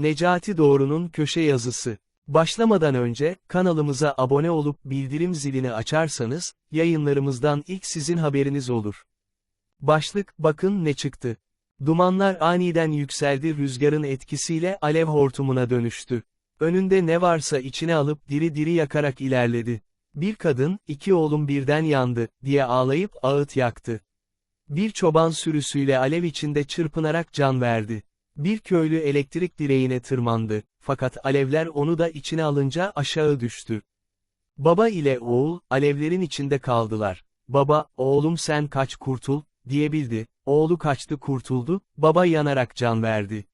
Necati Doğru'nun köşe yazısı. Başlamadan önce, kanalımıza abone olup bildirim zilini açarsanız, yayınlarımızdan ilk sizin haberiniz olur. Başlık, bakın ne çıktı. Dumanlar aniden yükseldi rüzgarın etkisiyle alev hortumuna dönüştü. Önünde ne varsa içine alıp diri diri yakarak ilerledi. Bir kadın, iki oğlum birden yandı, diye ağlayıp ağıt yaktı. Bir çoban sürüsüyle alev içinde çırpınarak can verdi. Bir köylü elektrik direğine tırmandı, fakat alevler onu da içine alınca aşağı düştü. Baba ile oğul, alevlerin içinde kaldılar. Baba, oğlum sen kaç kurtul, diyebildi, oğlu kaçtı kurtuldu, baba yanarak can verdi.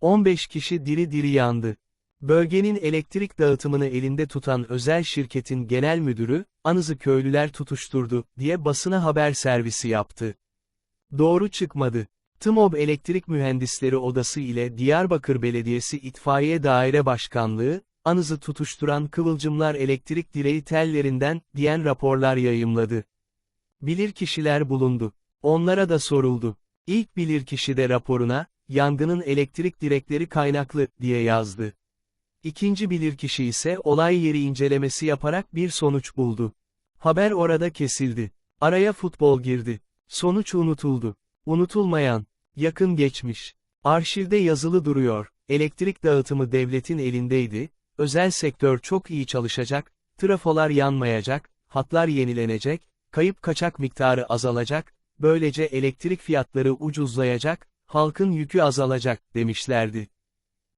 15 kişi diri diri yandı. Bölgenin elektrik dağıtımını elinde tutan özel şirketin genel müdürü, anızı köylüler tutuşturdu, diye basına haber servisi yaptı. Doğru çıkmadı. TMOB Elektrik Mühendisleri Odası ile Diyarbakır Belediyesi İtfaiye Daire Başkanlığı, anızı tutuşturan kıvılcımlar elektrik direği tellerinden, diyen raporlar yayımladı. Bilirkişiler bulundu. Onlara da soruldu. İlk bilirkişi de raporuna, yangının elektrik direkleri kaynaklı, diye yazdı. İkinci bilirkişi ise olay yeri incelemesi yaparak bir sonuç buldu. Haber orada kesildi. Araya futbol girdi. Sonuç unutuldu. Unutulmayan, yakın geçmiş. Arşivde yazılı duruyor, elektrik dağıtımı devletin elindeydi, özel sektör çok iyi çalışacak, trafolar yanmayacak, hatlar yenilenecek, kayıp kaçak miktarı azalacak, böylece elektrik fiyatları ucuzlayacak, halkın yükü azalacak, demişlerdi.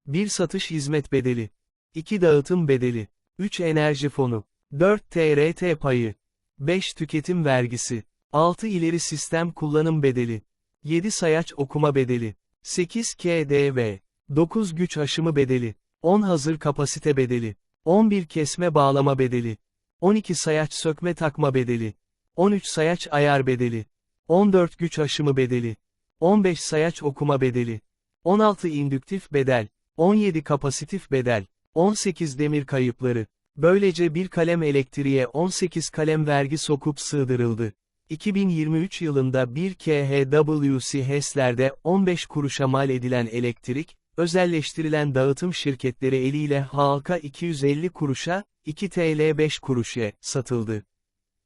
1 satış hizmet bedeli. 2 dağıtım bedeli. 3 enerji fonu. 4 TRT payı. 5 tüketim vergisi. 6 ileri sistem kullanım bedeli. 7 sayaç okuma bedeli. 8 KDV. 9 güç aşımı bedeli. 10 hazır kapasite bedeli. 11 kesme bağlama bedeli. 12 sayaç sökme takma bedeli. 13 sayaç ayar bedeli. 14 güç aşımı bedeli. 15 sayaç okuma bedeli. 16 indüktif bedel. 17 kapasitif bedel. 18 demir kayıpları. Böylece bir kalem elektriğe 18 kalem vergi sokup sığdırıldı. 2023 yılında bir KHWC HES'lerde 15 kuruşa mal edilen elektrik, özelleştirilen dağıtım şirketleri eliyle halka 250 kuruşa, 2 TL 5 kuruşa satıldı.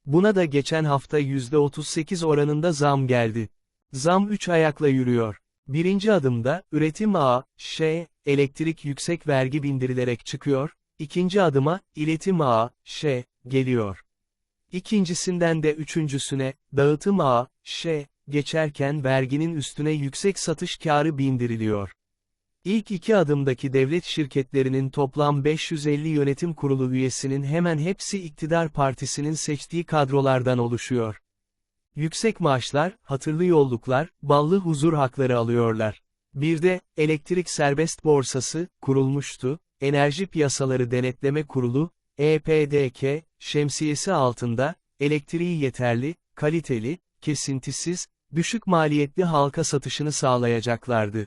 Buna da geçen hafta %38 oranında zam geldi. Zam 3 ayakla yürüyor. Birinci adımda, üretim ağı, Ş, elektrik yüksek vergi bindirilerek çıkıyor, ikinci adıma, iletim ağı, Ş, geliyor. İkincisinden de üçüncüsüne, dağıtım ağı, Ş, geçerken verginin üstüne yüksek satış karı bindiriliyor. İlk iki adımdaki devlet şirketlerinin toplam 550 yönetim kurulu üyesinin hemen hepsi iktidar partisinin seçtiği kadrolardan oluşuyor. Yüksek maaşlar, hatırlı yolluklar, ballı huzur hakları alıyorlar. Bir de, elektrik serbest borsası, kurulmuştu, Enerji Piyasaları Denetleme Kurulu, EPDK, şemsiyesi altında, elektriği yeterli, kaliteli, kesintisiz, düşük maliyetli halka satışını sağlayacaklardı.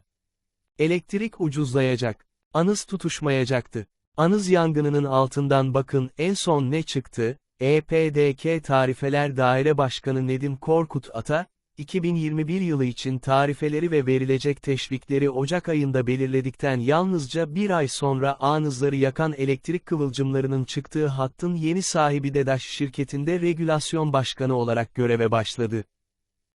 Elektrik ucuzlayacak. Anız tutuşmayacaktı. Anız yangınının altından bakın en son ne çıktı, EPDK Tarifeler Daire Başkanı Nedim Korkut Ata, 2021 yılı için tarifeleri ve verilecek teşvikleri Ocak ayında belirledikten yalnızca bir ay sonra anızları yakan elektrik kıvılcımlarının çıktığı hattın yeni sahibi DEDAŞ şirketinde regülasyon başkanı olarak göreve başladı.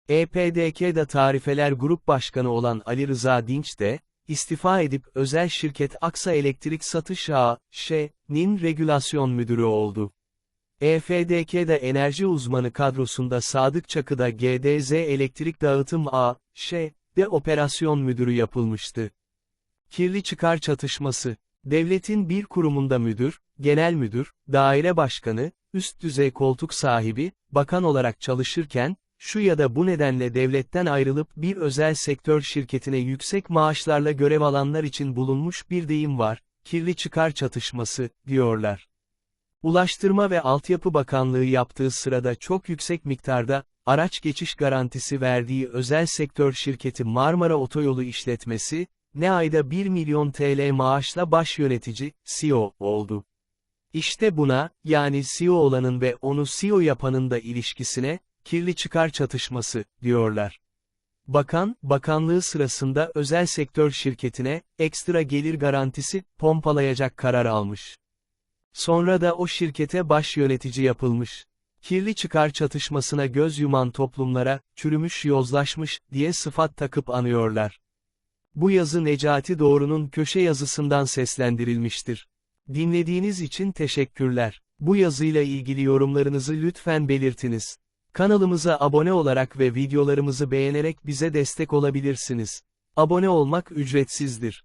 EPDK'da tarifeler grup başkanı olan Ali Rıza Dinç de, istifa edip özel şirket Aksa Elektrik Satış A.Ş.'nin regülasyon müdürü oldu. EFDK'da enerji uzmanı kadrosunda Sadık Çakı'da GDZ Elektrik Dağıtım A.Ş.'de operasyon müdürü yapılmıştı. Kirli çıkar çatışması, devletin bir kurumunda müdür, genel müdür, daire başkanı, üst düzey koltuk sahibi, bakan olarak çalışırken, şu ya da bu nedenle devletten ayrılıp bir özel sektör şirketine yüksek maaşlarla görev alanlar için bulunmuş bir deyim var, kirli çıkar çatışması, diyorlar. Ulaştırma ve Altyapı Bakanlığı yaptığı sırada çok yüksek miktarda, araç geçiş garantisi verdiği özel sektör şirketi Marmara Otoyolu işletmesi, ne ayda 1 milyon TL maaşla baş yönetici, CEO, oldu. İşte buna, yani CEO olanın ve onu CEO yapanın da ilişkisine, kirli çıkar çatışması, diyorlar. Bakan, bakanlığı sırasında özel sektör şirketine, ekstra gelir garantisi, pompalayacak karar almış. Sonra da o şirkete baş yönetici yapılmış. Kirli çıkar çatışmasına göz yuman toplumlara, çürümüş yozlaşmış, diye sıfat takıp anıyorlar. Bu yazı Necati Doğru'nun köşe yazısından seslendirilmiştir. Dinlediğiniz için teşekkürler. Bu yazıyla ilgili yorumlarınızı lütfen belirtiniz. Kanalımıza abone olarak ve videolarımızı beğenerek bize destek olabilirsiniz. Abone olmak ücretsizdir.